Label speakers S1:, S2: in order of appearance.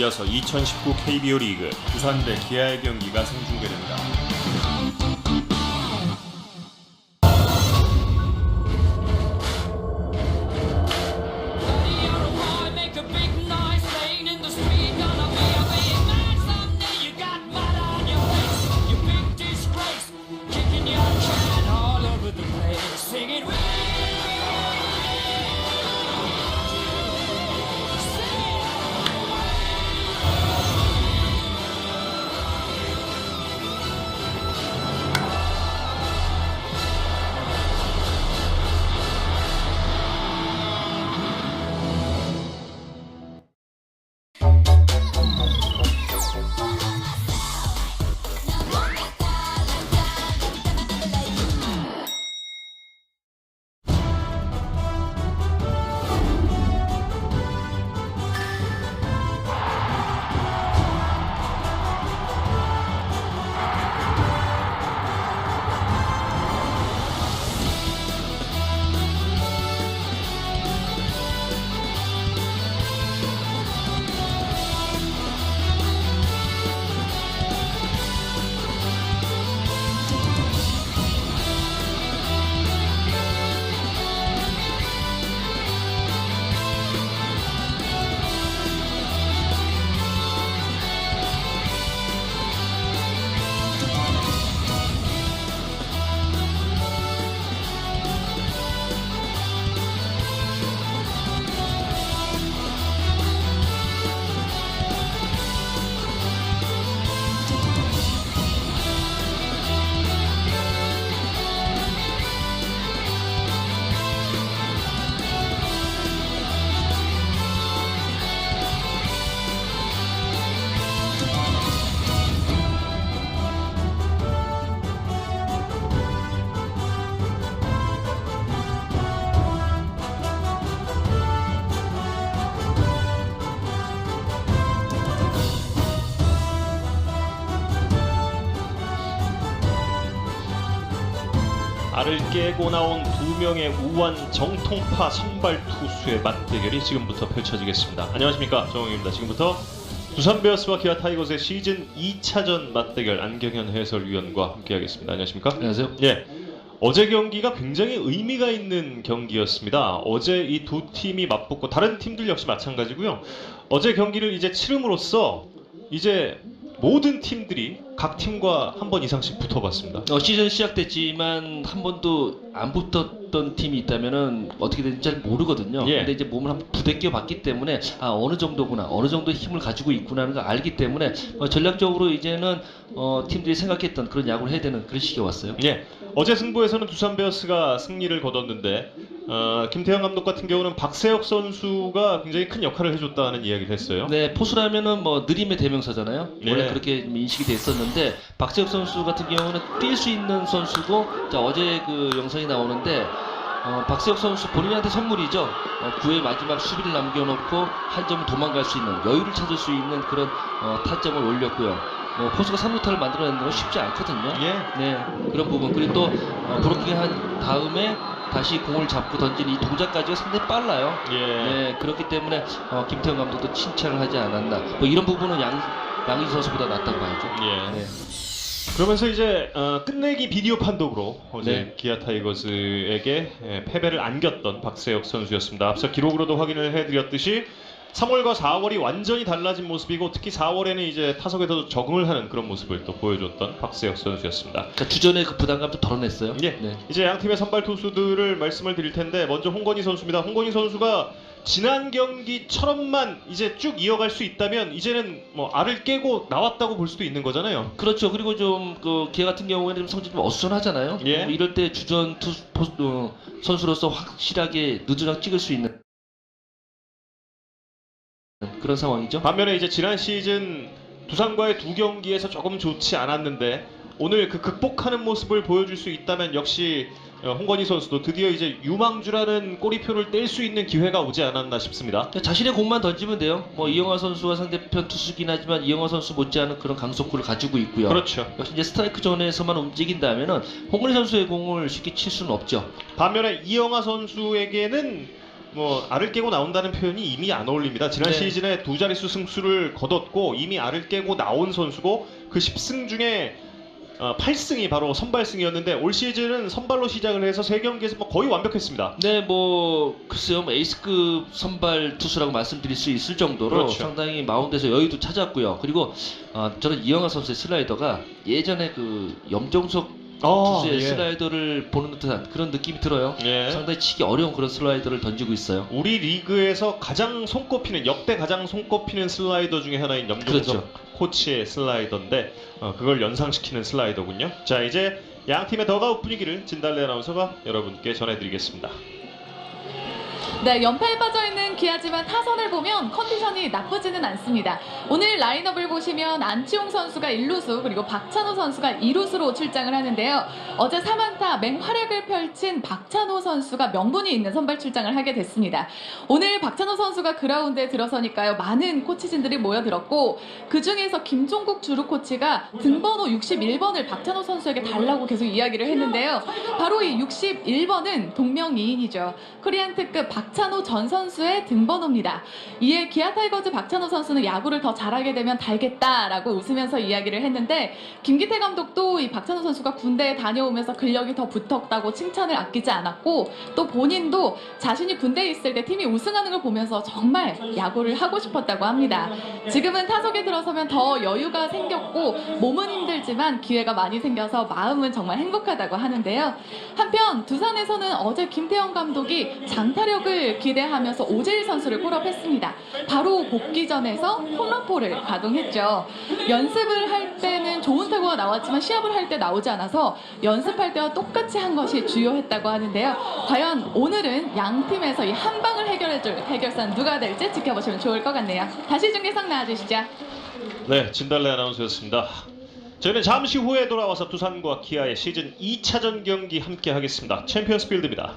S1: 이어서 2019 KBO 리그 부산 대 기아의 경기가 생중계됩니다. 알을 깨고 나온 두 명의 우완 정통파 선발 투수의 맞대결이 지금부터 펼쳐지겠습니다. 안녕하십니까 정웅입니다. 지금부터 두산 베어스와 기아 타이거즈의 시즌 2차전 맞대결 안경현 해설위원과 함께하겠습니다. 안녕하십니까?
S2: 안녕하세요.
S1: 예. 어제 경기가 굉장히 의미가 있는 경기였습니다. 어제 이 두 팀이 맞붙고 다른 팀들 역시 마찬가지고요. 어제 경기를 이제 치름으로써 이제 모든 팀들이 각 팀과 한 번 이상씩 붙어봤습니다.
S2: 어, 시즌 시작됐지만 한 번도 안 붙었던 팀이 있다면은 어떻게 되는지 잘 모르거든요.
S1: 예.
S2: 근데 이제 몸을 한번 부대껴 봤기 때문에 아 어느 정도구나, 어느 정도 힘을 가지고 있구나는 걸 알기 때문에 어, 전략적으로 이제는 어, 팀들이 생각했던 그런 야구를 해야 되는 그런 시기가 왔어요.
S1: 예. 어제 승부에서는 두산 베어스가 승리를 거뒀는데 어, 김태형 감독 같은 경우는 박세혁 선수가 굉장히 큰 역할을 해줬다는 이야기를 했어요.
S2: 네, 포수라면은 뭐 느림의 대명사잖아요.
S1: 네.
S2: 원래 그렇게 좀 인식이 됐었는데 박재혁 선수 같은 경우는 뛸 수 있는 선수고 자 어제 그 영상이 나오는데 어, 박세혁 선수 본인한테 선물이죠. 어, 9회 마지막 수비를 남겨놓고 한 점을 도망갈 수 있는 여유를 찾을 수 있는 그런 어, 타점을 올렸고요. 뭐 포수가 3루타를 만들어내는 건 쉽지 않거든요.
S1: 예.
S2: 네 그런 부분 그리고 또 어, 브로킹한 다음에 다시 공을 잡고 던지는 이 동작까지가 상당히 빨라요.
S1: 예.
S2: 네, 그렇기 때문에 어, 김태형 감독도 칭찬을 하지 않았나. 뭐 이런 부분은 양 양희 선수보다 낫다고 봐야죠.
S1: 예.
S2: 네.
S1: 그러면서 이제 어, 끝내기 비디오 판독으로 어제
S2: 네.
S1: 기아 타이거즈에게 예, 패배를 안겼던 박세혁 선수였습니다. 앞서 기록으로도 확인을 해드렸듯이 3월과 4월이 완전히 달라진 모습이고 특히 4월에는 이제 타석에서 적응을 하는 그런 모습을 또 보여줬던 박세혁 선수였습니다.
S2: 그러니까 주전의 그 부담감도 덜어냈어요.
S1: 예.
S2: 네.
S1: 이제 양 팀의 선발 투수들을 말씀을 드릴 텐데 먼저 홍건희 선수입니다. 홍건희 선수가 지난 경기처럼만 이제 쭉 이어갈 수 있다면 이제는 뭐 알을 깨고 나왔다고 볼 수도 있는 거잖아요.
S2: 그렇죠. 그리고 좀그 기아 같은 경우에는 좀 성적이 좀 어수선하잖아요.
S1: 예.
S2: 뭐 이럴 때 주전 투수 어, 선수로서 확실하게 누드락 찍을 수 있는 그런 상황이죠.
S1: 반면에 이제 지난 시즌 두산과의 두 경기에서 조금 좋지 않았는데 오늘 그 극복하는 모습을 보여줄 수 있다면 역시 어, 홍건희 선수도 드디어 이제 유망주라는 꼬리표를 뗄 수 있는 기회가 오지 않았나 싶습니다.
S2: 자신의 공만 던지면 돼요. 뭐 이영화 선수가 상대편 투수긴 하지만 이영화 선수 못지않은 그런 강속구를 가지고 있고요.
S1: 그렇죠.
S2: 역시 이제 스트라이크 존에서만 움직인다면은 홍근희 선수의 공을 쉽게 칠 수는 없죠.
S1: 반면에 이영하 선수에게는 뭐 알을 깨고 나온다는 표현이 이미 안 어울립니다. 지난
S2: 네.
S1: 시즌에 두 자릿수 승수를 거뒀고 이미 알을 깨고 나온 선수고 그 10승 중에 어, 8승이 바로 선발승이었는데 올 시즌은 선발로 시작을 해서 세 경기에서 뭐 거의 완벽했습니다.
S2: 네, 뭐 글쎄요, 뭐 에이스급 선발 투수라고 말씀드릴 수 있을 정도로
S1: 그렇죠.
S2: 상당히 마운드에서 여유도 찾았고요. 그리고 어, 저는 이영하 선수의 슬라이더가 예전에 그 염정석
S1: 아,
S2: 투수의
S1: 예.
S2: 슬라이더를 보는 듯한 그런 느낌이 들어요.
S1: 예.
S2: 상당히 치기 어려운 그런 슬라이더를 던지고 있어요.
S1: 우리 리그에서 가장 손꼽히는 역대 가장 손꼽히는 슬라이더 중에 하나인 염정석
S2: 그렇죠.
S1: 코치의 슬라이더인데 어, 그걸 연상시키는 슬라이더군요. 자 이제 양 팀의 더가웃 분위기를 진달래 아나운서가 여러분께 전해드리겠습니다.
S3: 네, 연패에 빠져 있는 기아지만 타선을 보면 컨디션이 나쁘지는 않습니다. 오늘 라인업을 보시면 안치홍 선수가 1루수 그리고 박찬호 선수가 2루수로 출장을 하는데요. 어제 3안타 맹활약을 펼친 박찬호 선수가 명분이 있는 선발 출장을 하게 됐습니다. 오늘 박찬호 선수가 그라운드에 들어서니까요. 많은 코치진들이 모여들었고 그 중에서 김종국 주루 코치가 등번호 61번을 박찬호 선수에게 달라고 계속 이야기를 했는데요. 바로 이 61번은 동명이인이죠. 코리안 특급 박 찬호 전 선수의 등번호입니다. 이에 기아 타이거즈 박찬호 선수는 야구를 더 잘하게 되면 달겠다라고 웃으면서 이야기를 했는데 김기태 감독도 이 박찬호 선수가 군대에 다녀오면서 근력이 더 붙었다고 칭찬을 아끼지 않았고 또 본인도 자신이 군대에 있을 때 팀이 우승하는 걸 보면서 정말 야구를 하고 싶었다고 합니다. 지금은 타석에 들어서면 더 여유가 생겼고 몸은 힘들지만 기회가 많이 생겨서 마음은 정말 행복하다고 하는데요. 한편 두산에서는 어제 김태형 감독이 장타력을 기대하면서 오재일 선수를 콜업했습니다. 바로 복귀 전에서 홈런포를 가동했죠. 연습을 할 때는 좋은 타구가 나왔지만 시합을 할 때 나오지 않아서 연습할 때와 똑같이 한 것이 주요했다고 하는데요. 과연 오늘은 양 팀에서 이 한 방을 해결해줄 해결사는 누가 될지 지켜보시면 좋을 것 같네요. 다시 중계석 나와주시죠.
S1: 네, 진달래 아나운서였습니다. 저희는 잠시 후에 돌아와서 두산과 기아의 시즌 2차전 경기 함께 하겠습니다. 챔피언스 필드입니다.